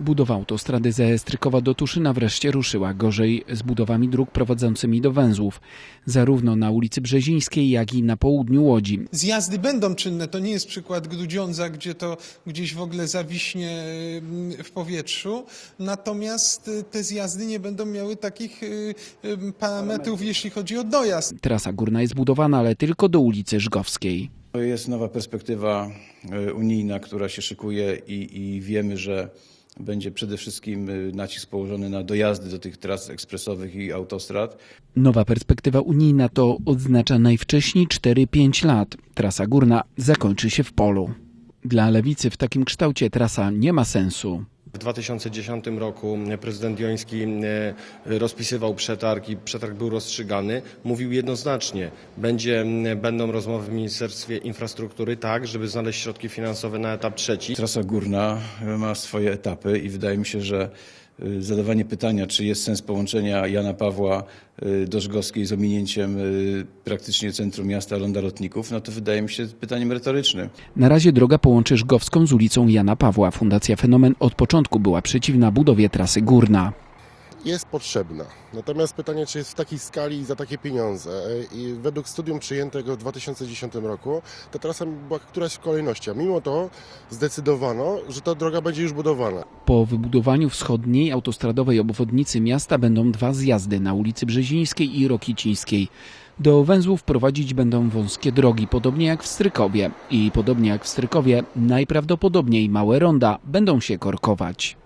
Budowa autostrady ze Strykowa do Tuszyna wreszcie ruszyła. Gorzej z budowami dróg prowadzącymi do węzłów. Zarówno na ulicy Brzezińskiej, jak i na południu Łodzi. Zjazdy będą czynne, to nie jest przykład Grudziądza, gdzie to gdzieś w ogóle zawiśnie y, w powietrzu, natomiast y, te zjazdy nie będą miały takich y, parametrów, jeśli chodzi o dojazd. Trasa górna jest budowana, ale tylko do ulicy Żgowskiej. To jest nowa perspektywa unijna, która się szykuje i, i wiemy, że będzie przede wszystkim e, nacisk położony na dojazdy do tych tras ekspresowych i autostrad. Nowa perspektywa unijna to oznacza najwcześniej 4-5 lat. Trasa górna zakończy się w polu. Dla lewicy w takim kształcie trasa nie ma sensu. W 2010 roku prezydent Joński e, rozpisywał przetarg i przetarg był rozstrzygany. Mówił jednoznacznie, będzie, będą rozmowy w Ministerstwie Infrastruktury tak, żeby znaleźć środki finansowe na etap trzeci. Trasa górna ma swoje etapy i wydaje mi się, że zadawanie pytania, czy jest sens połączenia Jana Pawła e, do Żgowskiej z ominięciem e, praktycznie centrum miasta Ronda Lotników, no to wydaje mi się pytaniem retorycznym. Na razie droga połączy Żgowską z ulicą Jana Pawła. Fundacja Fenomen od początku była przeciwna budowie trasy górna. Jest potrzebna. Natomiast pytanie, czy jest w takiej skali i za takie pieniądze. I według studium przyjętego w 2010 roku ta trasa była któraś w kolejności, a mimo to zdecydowano, że ta droga będzie już budowana. Po wybudowaniu wschodniej autostradowej obwodnicy miasta będą dwa zjazdy na ulicy Brzezińskiej i Rokicińskiej. Do węzłów prowadzić będą wąskie drogi, podobnie jak w Strykowie. I podobnie jak w Strykowie, najprawdopodobniej małe ronda będą się korkować.